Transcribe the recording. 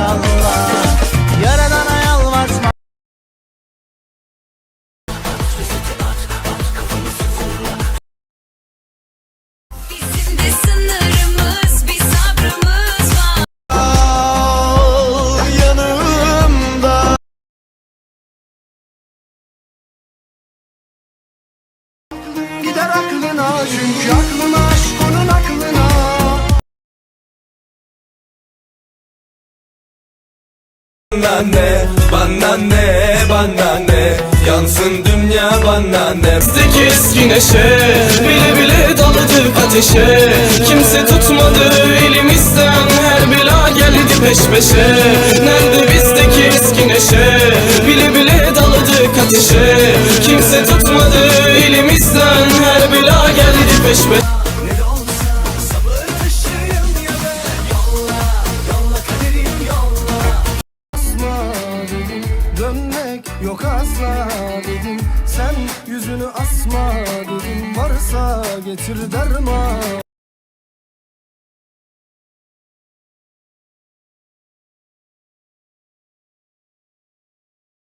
Allah Yaradana yalvartma Bizim de sınırımız, bir sabrımız var. yanımda Gider aklına çünkü aklına Bana ne, bana ne, bana ne? Yansın dünya bana ne? Bizdeki eski Bile bile daladık ateşe. Kimse tutmadı elimizden Her bela geldi peş peşe. Nerede bizdeki eski neşe? Bile bile daladık ateşe. Kimse tutmadı elimizden Her bela geldi peş peşe Dönmek yok asla dedim. Sen yüzünü asma dedim. Varsa getir derman